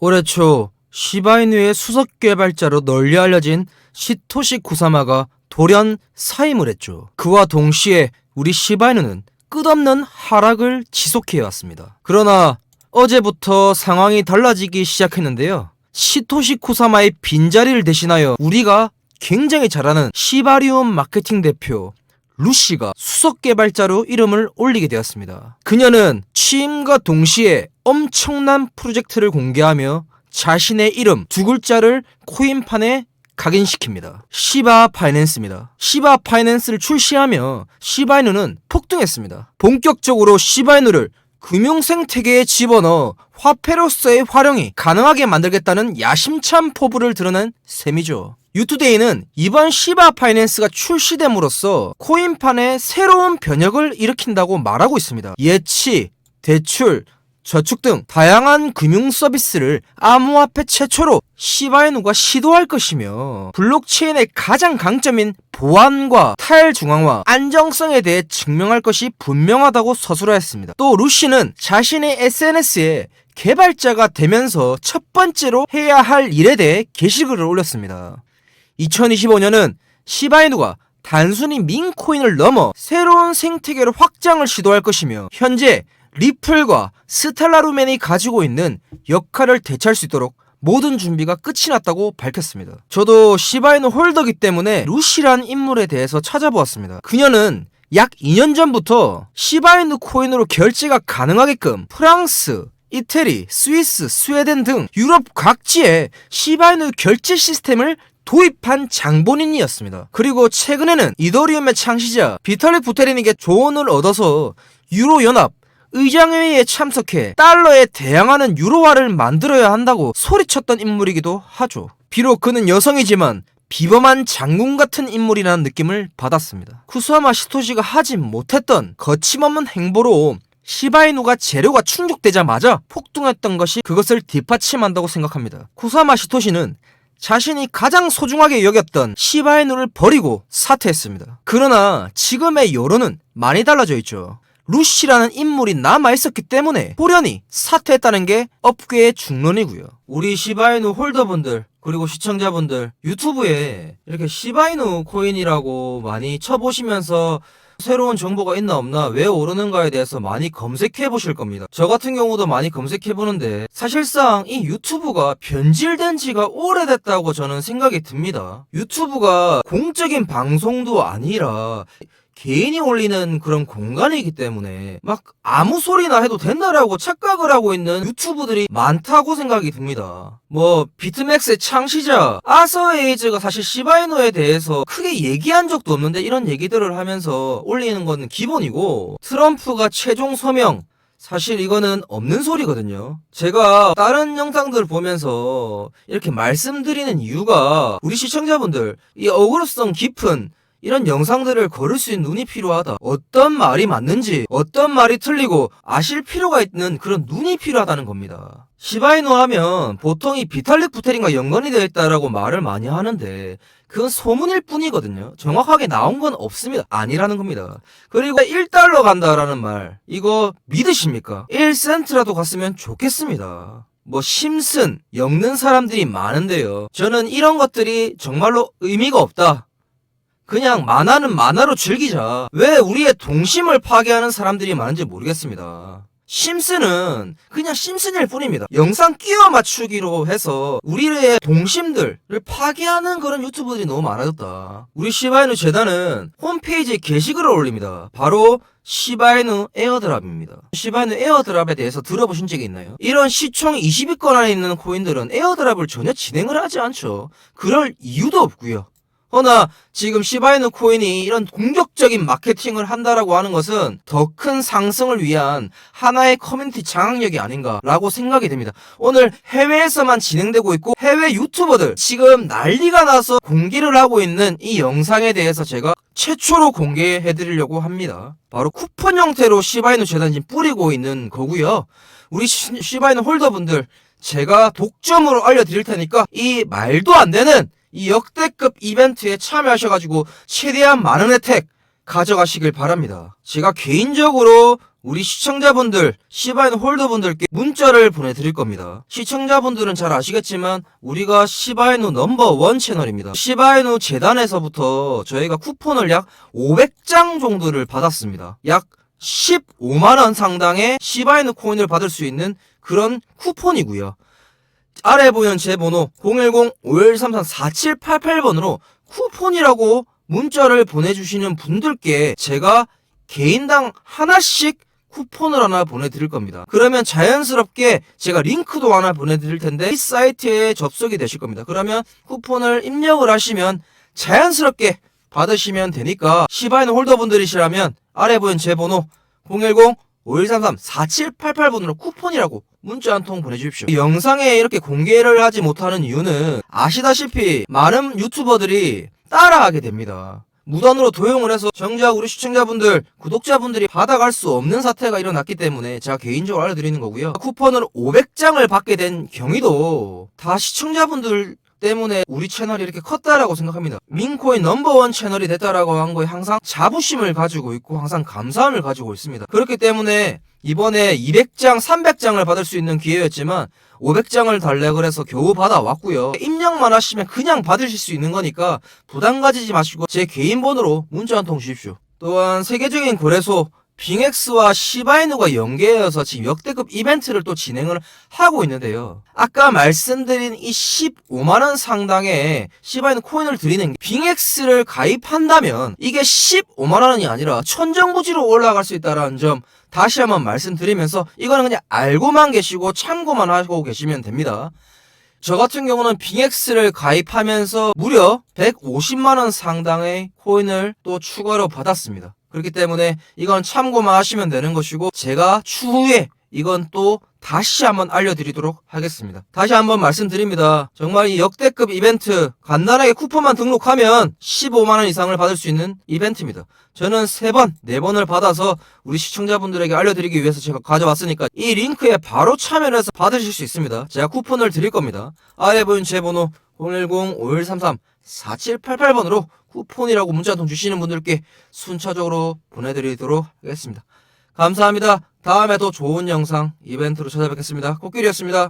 올해 초 시바이누의 수석 개발자로 널리 알려진 시토시 쿠사마가 돌연 사임을 했죠. 그와 동시에 우리 시바이누는 끝없는 하락을 지속해 왔습니다. 그러나 어제부터 상황이 달라지기 시작했는데요. 시토시 쿠사마의 빈자리를 대신하여 우리가 굉장히 잘하는 시바리움 마케팅 대표 루시가 수석 개발자로 이름을 올리게 되었습니다. 그녀는 취임과 동시에 엄청난 프로젝트를 공개하며 자신의 이름 두 글자를 코인판에 각인시킵니다. 시바 파이낸스입니다. 시바 파이낸스를 출시하며 시바이누는 폭등했습니다. 본격적으로 시바이누를 금융 생태계에 집어넣어 화폐로서의 활용이 가능하게 만들겠다는 야심찬 포부를 드러낸 셈이죠. 유투데이는 이번 시바 파이낸스가 출시됨으로써 코인판에 새로운 변혁을 일으킨다고 말하고 있습니다. 예치, 대출, 저축 등 다양한 금융 서비스를 암호화폐 최초로 시바이누가 시도할 것이며 블록체인의 가장 강점인 보안과 탈중앙화, 안정성에 대해 증명할 것이 분명하다고 서술하였습니다. 또 루시는 자신의 SNS에 개발자가 되면서 첫 번째로 해야 할 일에 대해 게시글을 올렸습니다. 2025년은 시바이누가 단순히 민코인을 넘어 새로운 생태계로 확장을 시도할 것이며 현재 리플과 스텔라루멘이 가지고 있는 역할을 대체할 수 있도록 모든 준비가 끝이 났다고 밝혔습니다. 저도 시바이누 홀더기 때문에 루시란 인물에 대해서 찾아보았습니다. 그녀는 약 2년 전부터 시바이누 코인으로 결제가 가능하게끔 프랑스, 이태리, 스위스, 스웨덴 등 유럽 각지에 시바이누 결제 시스템을 도입한 장본인이었습니다. 그리고 최근에는 이더리움의 창시자 비탈리 부테린에게 조언을 얻어서 유로 연합 의장회의에 참석해 달러에 대항하는 유로화를 만들어야 한다고 소리쳤던 인물이기도 하죠. 비록 그는 여성이지만 비범한 장군 같은 인물이라는 느낌을 받았습니다. 쿠스하마 시토시가 하지 못했던 거침없는 행보로 시바이누가 재료가 충족되자마자 폭등했던 것이 그것을 뒷받침한다고 생각합니다. 쿠사마 시토시는 자신이 가장 소중하게 여겼던 시바이누를 버리고 사퇴했습니다. 그러나 지금의 여론은 많이 달라져 있죠. 루시라는 인물이 남아있었기 때문에 호련히 사퇴했다는 게 업계의 중론이고요. 우리 시바이누 홀더분들 그리고 시청자분들 유튜브에 이렇게 시바이누 코인이라고 많이 쳐보시면서 새로운 정보가 있나 없나 왜 오르는가에 대해서 많이 검색해 보실 겁니다. 저 같은 경우도 많이 검색해 보는데 사실상 이 유튜브가 변질된 지가 오래됐다고 저는 생각이 듭니다. 유튜브가 공적인 방송도 아니라 개인이 올리는 그런 공간이기 때문에 막 아무 소리나 해도 된다라고 착각을 하고 있는 유튜브들이 많다고 생각이 듭니다. 뭐 비트맥스의 창시자 아서 에이즈가 사실 시바이노에 대해서 크게 얘기한 적도 없는데 이런 얘기들을 하면서 올리는 거는 기본이고 트럼프가 최종 서명 사실 이거는 없는 소리거든요. 제가 다른 영상들을 보면서 이렇게 말씀드리는 이유가 우리 시청자분들 이 어그로성 깊은 이런 영상들을 걸을 수 있는 눈이 필요하다. 어떤 말이 맞는지, 어떤 말이 틀리고 아실 필요가 있는 그런 눈이 필요하다는 겁니다. 시바이누 하면 보통 이 비탈릭 부테린과 연관이 되어 있다라고 말을 많이 하는데 그건 소문일 뿐이거든요. 정확하게 나온 건 없습니다. 아니라는 겁니다. 그리고 1달러 간다라는 말 이거 믿으십니까? 1센트라도 갔으면 좋겠습니다. 뭐 심슨, 엮는 사람들이 많은데요. 저는 이런 것들이 정말로 의미가 없다. 그냥 만화는 만화로 즐기자. 왜 우리의 동심을 파괴하는 사람들이 많은지 모르겠습니다. 심슨은 그냥 심슨일 뿐입니다. 영상 끼워 맞추기로 해서 우리의 동심들을 파괴하는 그런 유튜브들이 너무 많아졌다. 우리 시바이누 재단은 홈페이지에 게시글을 올립니다. 바로 시바이누 에어드랍입니다. 시바이누 에어드랍에 대해서 들어보신 적이 있나요? 이런 시총 20위권 안에 있는 코인들은 에어드랍을 전혀 진행을 하지 않죠. 그럴 이유도 없고요. 허나 지금 시바이누 코인이 이런 공격적인 마케팅을 한다라고 하는 것은 더 큰 상승을 위한 하나의 커뮤니티 장악력이 아닌가라고 생각이 됩니다. 오늘 해외에서만 진행되고 있고 해외 유튜버들 지금 난리가 나서 공개를 하고 있는 이 영상에 대해서 제가 최초로 공개해 드리려고 합니다. 바로 쿠폰 형태로 시바이누 재단지 뿌리고 있는 거고요. 우리 시, 시바이누 홀더분들 제가 독점으로 알려드릴 테니까 이 말도 안 되는 이 역대급 이벤트에 참여하셔가지고 최대한 많은 혜택 가져가시길 바랍니다. 제가 개인적으로 우리 시청자분들, 시바인 홀더분들께 문자를 보내드릴 겁니다. 시청자분들은 잘 아시겠지만 우리가 시바이누 넘버원 채널입니다. 시바이누 재단에서부터 저희가 쿠폰을 약 500장 정도를 받았습니다. 약 15만원 상당의 시바이누 코인을 받을 수 있는 그런 쿠폰이고요. 아래 보이는 제 번호 010-5133-4788번으로 쿠폰이라고 문자를 보내주시는 분들께 제가 개인당 하나씩 쿠폰을 하나 보내드릴 겁니다. 그러면 자연스럽게 제가 링크도 하나 보내드릴 텐데 이 사이트에 접속이 되실 겁니다. 그러면 쿠폰을 입력을 하시면 자연스럽게 받으시면 되니까 시바이너 홀더분들이시라면 아래 보이는 제 번호 010 5133-4788번으로 쿠폰이라고 문자 한 통 보내주십시오. 이 영상에 이렇게 공개를 하지 못하는 이유는 아시다시피 많은 유튜버들이 따라하게 됩니다. 무단으로 도용을 해서 정작 우리 시청자분들, 구독자분들이 받아갈 수 없는 사태가 일어났기 때문에 제가 개인적으로 알려드리는 거고요. 쿠폰을 500장을 받게 된 경위도 다 시청자분들 때문에 우리 채널이 이렇게 컸다라고 생각합니다. 민코인 넘버원 채널이 됐다라고 한 거에 항상 자부심을 가지고 있고 항상 감사함을 가지고 있습니다. 그렇기 때문에 이번에 200장, 300장을 받을 수 있는 기회였지만 500장을 달래 그래서 겨우 받아왔고요. 입력만 하시면 그냥 받으실 수 있는 거니까 부담 가지지 마시고 제 개인 번호로 문자 한 통 주십시오. 또한 세계적인 거래소 빙엑스와 시바이누가 연계해서 지금 역대급 이벤트를 또 진행을 하고 있는데요. 아까 말씀드린 이 15만원 상당의 시바이누 코인을 드리는 게 빙엑스를 가입한다면 이게 15만원이 아니라 천정부지로 올라갈 수 있다는 점 다시 한번 말씀드리면서 이거는 그냥 알고만 계시고 참고만 하고 계시면 됩니다. 저 같은 경우는 빙엑스를 가입하면서 무려 150만원 상당의 코인을 또 추가로 받았습니다. 그렇기 때문에 이건 참고만 하시면 되는 것이고 제가 추후에 이건 또 다시 한번 알려드리도록 하겠습니다. 다시 한번 말씀드립니다. 정말 이 역대급 이벤트 간단하게 쿠폰만 등록하면 15만원 이상을 받을 수 있는 이벤트입니다. 저는 3번, 4번을 받아서 우리 시청자분들에게 알려드리기 위해서 제가 가져왔으니까 이 링크에 바로 참여를 해서 받으실 수 있습니다. 제가 쿠폰을 드릴 겁니다. 아래 보인 제 번호 010-5133-4788번으로 쿠폰이라고 문자 통 주시는 분들께 순차적으로 보내드리도록 하겠습니다. 감사합니다. 다음에 더 좋은 영상 이벤트로 찾아뵙겠습니다. 코끼리였습니다.